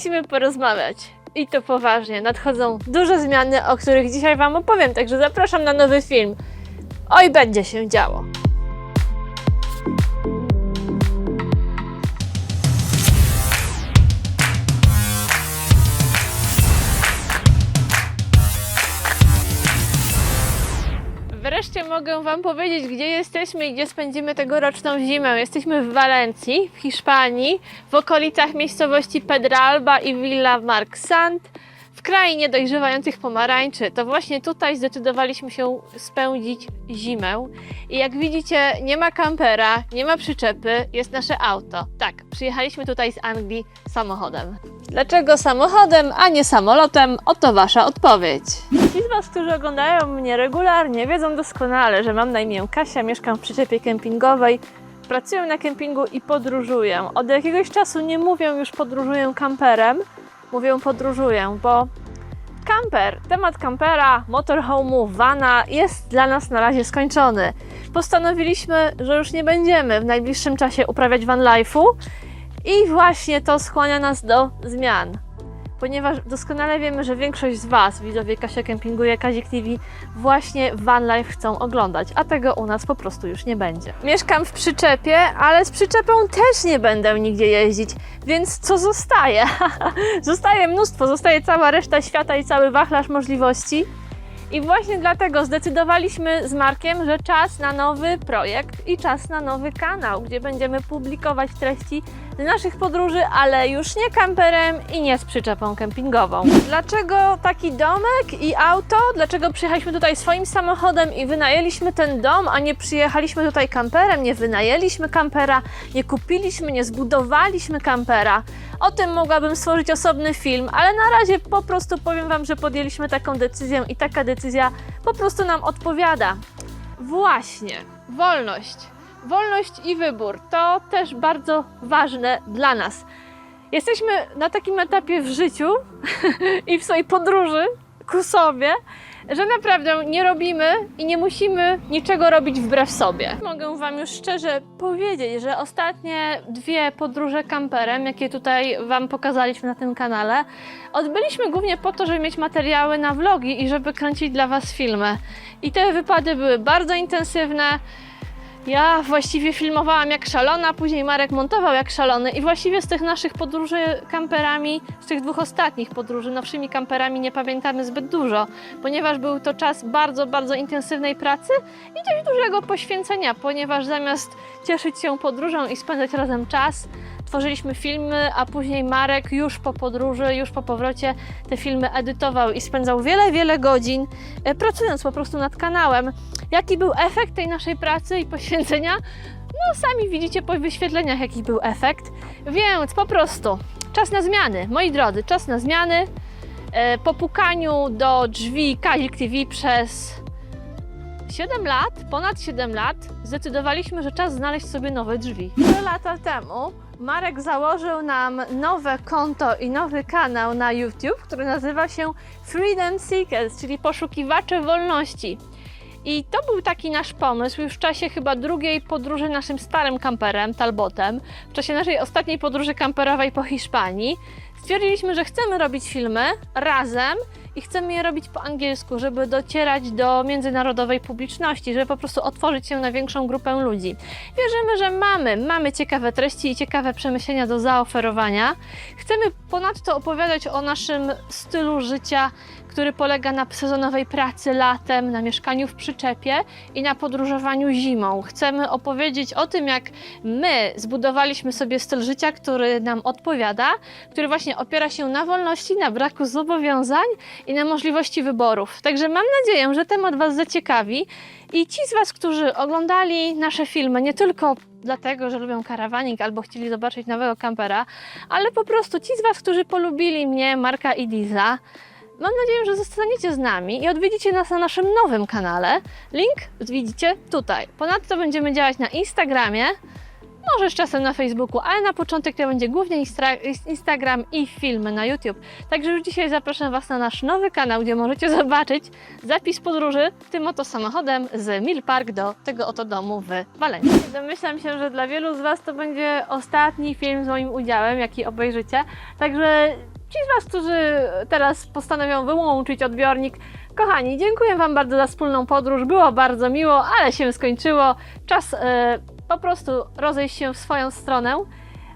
musimy porozmawiać. I to poważnie. Nadchodzą duże zmiany, o których dzisiaj Wam opowiem, także zapraszam na nowy film. Oj, będzie się działo. Wreszcie mogę Wam powiedzieć, gdzie jesteśmy i gdzie spędzimy tegoroczną zimę. Jesteśmy w Walencji, w Hiszpanii, w okolicach miejscowości Pedralba i Villa Marksant, w krainie dojrzewających pomarańczy. To właśnie tutaj zdecydowaliśmy się spędzić zimę. I jak widzicie, nie ma kampera, nie ma przyczepy, jest nasze auto. Tak, przyjechaliśmy tutaj z Anglii samochodem. Dlaczego samochodem, a nie samolotem? Oto Wasza odpowiedź. Ci z Was, którzy oglądają mnie regularnie, wiedzą doskonale, że mam na imię Kasia, mieszkam w przyczepie kempingowej, pracuję na kempingu i podróżuję. Od jakiegoś czasu nie mówię już podróżuję kamperem, mówię podróżuję, bo kamper, temat kampera, motorhome'u, vana jest dla nas na razie skończony. Postanowiliśmy, że już nie będziemy w najbliższym czasie uprawiać van life'u i właśnie to skłania nas do zmian. Ponieważ doskonale wiemy, że większość z Was, widzowie Kasia Kempinguje, Kazik TV, właśnie van life chcą oglądać, a tego u nas po prostu już nie będzie. Mieszkam w przyczepie, ale z przyczepą też nie będę nigdzie jeździć, więc co zostaje? zostaje mnóstwo, zostaje cała reszta świata i cały wachlarz możliwości. I właśnie dlatego zdecydowaliśmy z Markiem, że czas na nowy projekt i czas na nowy kanał, gdzie będziemy publikować treści z naszych podróży, ale już nie kamperem i nie z przyczepą kempingową. Dlaczego taki domek i auto? Dlaczego przyjechaliśmy tutaj swoim samochodem i wynajęliśmy ten dom, a nie przyjechaliśmy tutaj kamperem, nie wynajęliśmy kampera, nie kupiliśmy, nie zbudowaliśmy kampera? O tym mogłabym stworzyć osobny film, ale na razie po prostu powiem Wam, że podjęliśmy taką decyzję i taka decyzja po prostu nam odpowiada. Właśnie, wolność. Wolność i wybór to też bardzo ważne dla nas. Jesteśmy na takim etapie w życiu i w swojej podróży ku sobie, że naprawdę nie robimy i nie musimy niczego robić wbrew sobie. Mogę Wam już szczerze powiedzieć, że ostatnie dwie podróże kamperem, jakie tutaj Wam pokazaliśmy na tym kanale, odbyliśmy głównie po to, żeby mieć materiały na vlogi i żeby kręcić dla Was filmy. I te wypady były bardzo intensywne. Ja właściwie filmowałam jak szalona, później Marek montował jak szalony. I właściwie z tych naszych podróży kamperami, z tych dwóch ostatnich podróży nowszymi kamperami nie pamiętamy zbyt dużo, ponieważ był to czas bardzo, bardzo intensywnej pracy i dość dużego poświęcenia, ponieważ zamiast cieszyć się podróżą i spędzać razem czas, tworzyliśmy filmy, a później Marek już po podróży, już po powrocie te filmy edytował i spędzał wiele, wiele godzin e, pracując po prostu nad kanałem. Jaki był efekt tej naszej pracy i poświęcenia? No, sami widzicie po wyświetleniach, jaki był efekt. Więc po prostu czas na zmiany, moi drodzy, czas na zmiany. E, Po pukaniu do drzwi Kazik TV przez 7 lat, ponad 7 lat, zdecydowaliśmy, że czas znaleźć sobie nowe drzwi. 3 lata temu Marek założył nam nowe konto i nowy kanał na YouTube, który nazywa się Freedom Seekers, czyli poszukiwacze wolności. I to był taki nasz pomysł już w czasie chyba drugiej podróży naszym starym kamperem, Talbotem, w czasie naszej ostatniej podróży kamperowej po Hiszpanii. Stwierdziliśmy, że chcemy robić filmy razem i chcemy je robić po angielsku, żeby docierać do międzynarodowej publiczności, żeby po prostu otworzyć się na większą grupę ludzi. Wierzymy, że mamy, mamy ciekawe treści i ciekawe przemyślenia do zaoferowania. Chcemy ponadto opowiadać o naszym stylu życia, który polega na sezonowej pracy latem, na mieszkaniu w przyczepie i na podróżowaniu zimą. Chcemy opowiedzieć o tym, jak my zbudowaliśmy sobie styl życia, który nam odpowiada, który właśnie opiera się na wolności, na braku zobowiązań i na możliwości wyborów. Także mam nadzieję, że temat Was zaciekawi i ci z Was, którzy oglądali nasze filmy, nie tylko dlatego, że lubią karawanik albo chcieli zobaczyć nowego kampera, ale po prostu ci z Was, którzy polubili mnie, Marka i Liza, Mam nadzieję, że zostaniecie z nami i odwiedzicie nas na naszym nowym kanale. Link widzicie tutaj. Ponadto będziemy działać na Instagramie, może z czasem na Facebooku, ale na początek to będzie głównie Instagram i filmy na YouTube. Także już dzisiaj zapraszam Was na nasz nowy kanał, gdzie możecie zobaczyć zapis podróży tym oto samochodem z Mill Park do tego oto domu w Walencji. Domyślam się, że dla wielu z Was to będzie ostatni film z moim udziałem, jaki obejrzycie. Także ci z Was, którzy teraz postanowią wyłączyć odbiornik, kochani, dziękuję Wam bardzo za wspólną podróż. Było bardzo miło, ale się skończyło. Czas e, po prostu rozejść się w swoją stronę.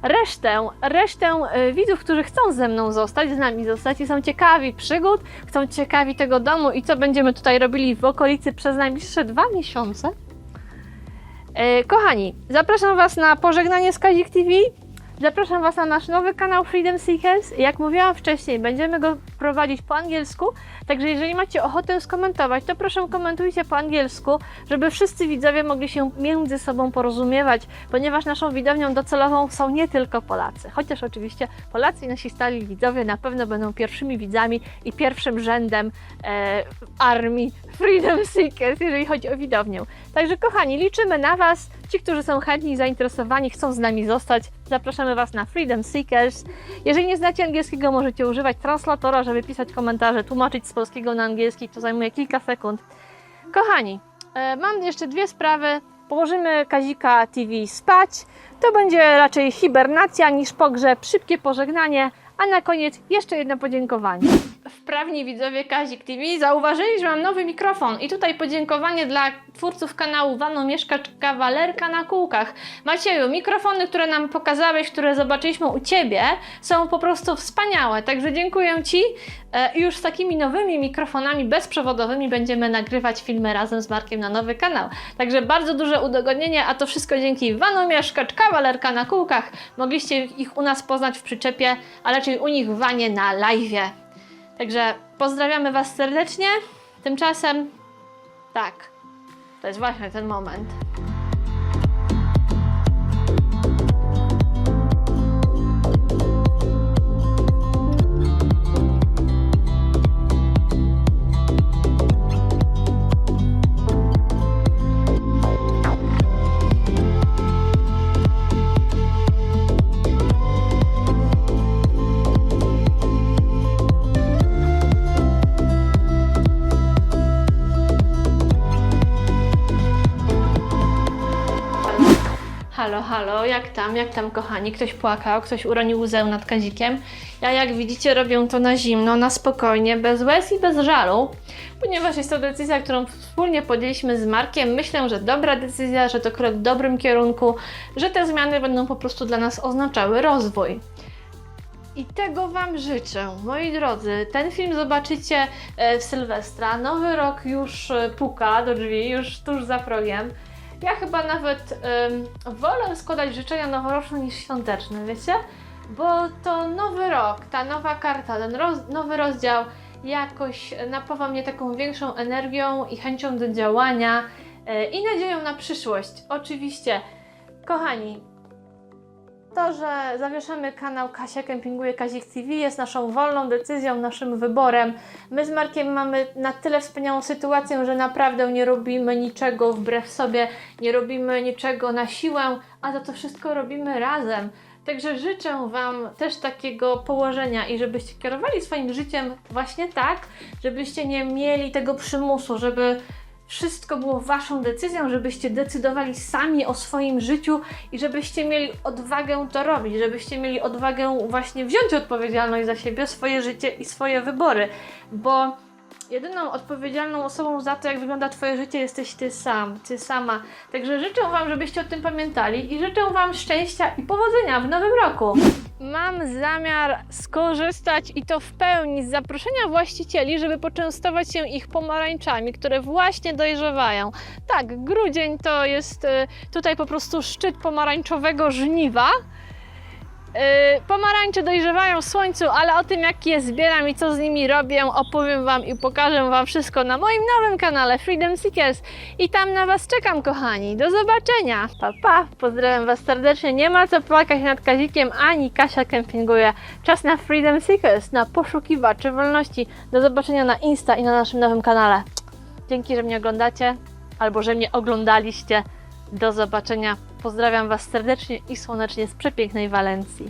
Resztę, resztę e, widzów, którzy chcą ze mną zostać, z nami zostać i są ciekawi przygód, chcą ciekawi tego domu i co będziemy tutaj robili w okolicy przez najbliższe dwa miesiące. E, Kochani, zapraszam Was na pożegnanie z Kazik TV. Zapraszam Was na nasz nowy kanał Freedom Seekers. Jak mówiłam wcześniej, będziemy go prowadzić po angielsku, także jeżeli macie ochotę skomentować, to proszę komentujcie po angielsku, żeby wszyscy widzowie mogli się między sobą porozumiewać, ponieważ naszą widownią docelową są nie tylko Polacy, chociaż oczywiście Polacy i nasi stali widzowie na pewno będą pierwszymi widzami i pierwszym rzędem e, armii Freedom Seekers, jeżeli chodzi o widownię. Także kochani, liczymy na Was. Ci, którzy są chętni zainteresowani, chcą z nami zostać, zapraszamy Was na Freedom Seekers. Jeżeli nie znacie angielskiego, możecie używać translatora, żeby pisać komentarze, tłumaczyć z polskiego na angielski, to zajmuje kilka sekund. Kochani, e, mam jeszcze dwie sprawy. Położymy Kazika TV spać. To będzie raczej hibernacja niż pogrzeb, szybkie pożegnanie, a na koniec jeszcze jedno podziękowanie. Wprawni widzowie Kazik TV zauważyli, że mam nowy mikrofon i tutaj podziękowanie dla twórców kanału Wano Mieszka Kawalerka na kółkach. Macieju, mikrofony, które nam pokazałeś, które zobaczyliśmy u Ciebie są po prostu wspaniałe, także dziękuję Ci. E, już z takimi nowymi mikrofonami bezprzewodowymi będziemy nagrywać filmy razem z Markiem na nowy kanał. Także bardzo duże udogodnienie, a to wszystko dzięki Wano Mieszkacz, kawalerka na kółkach. Mogliście ich u nas poznać w przyczepie, a raczej u nich w wanie na live'ie. Także pozdrawiamy Was serdecznie. Tymczasem tak, to jest właśnie ten moment. Halo, halo, jak tam, jak tam kochani? Ktoś płakał, ktoś uronił łzę nad kazikiem. Ja jak widzicie robię to na zimno, na spokojnie, bez łez i bez żalu, ponieważ jest to decyzja, którą wspólnie podjęliśmy z Markiem. Myślę, że dobra decyzja, że to krok w dobrym kierunku, że te zmiany będą po prostu dla nas oznaczały rozwój. I tego Wam życzę, moi drodzy. Ten film zobaczycie e, w Sylwestra. Nowy rok już e, puka do drzwi, już tuż za progiem. Ja chyba nawet em, wolę składać życzenia noworoczne niż świąteczne, wiecie? Bo to nowy rok, ta nowa karta, ten roz, nowy rozdział jakoś napawa mnie taką większą energią i chęcią do działania e, i nadzieją na przyszłość. Oczywiście, kochani, to, że zawieszamy kanał Kasia Kempinguje Kazik TV jest naszą wolną decyzją, naszym wyborem. My z Markiem mamy na tyle wspaniałą sytuację, że naprawdę nie robimy niczego wbrew sobie, nie robimy niczego na siłę, a to to wszystko robimy razem. Także życzę Wam też takiego położenia i żebyście kierowali swoim życiem właśnie tak, żebyście nie mieli tego przymusu, żeby wszystko było Waszą decyzją, żebyście decydowali sami o swoim życiu i żebyście mieli odwagę to robić, żebyście mieli odwagę właśnie wziąć odpowiedzialność za siebie, swoje życie i swoje wybory, bo jedyną odpowiedzialną osobą za to, jak wygląda Twoje życie, jesteś Ty sam, Ty sama. Także życzę Wam, żebyście o tym pamiętali i życzę Wam szczęścia i powodzenia w nowym roku. Mam zamiar skorzystać i to w pełni z zaproszenia właścicieli, żeby poczęstować się ich pomarańczami, które właśnie dojrzewają. Tak, grudzień to jest y, tutaj po prostu szczyt pomarańczowego żniwa. Yy, pomarańcze dojrzewają w słońcu, ale o tym jak je zbieram i co z nimi robię opowiem Wam i pokażę Wam wszystko na moim nowym kanale Freedom Seekers i tam na Was czekam kochani. Do zobaczenia. Pa pa. Pozdrawiam Was serdecznie. Nie ma co płakać nad Kazikiem ani Kasia kempinguje. Czas na Freedom Seekers, na poszukiwaczy wolności. Do zobaczenia na Insta i na naszym nowym kanale. Dzięki, że mnie oglądacie albo że mnie oglądaliście. Do zobaczenia. Pozdrawiam Was serdecznie i słonecznie z przepięknej Walencji.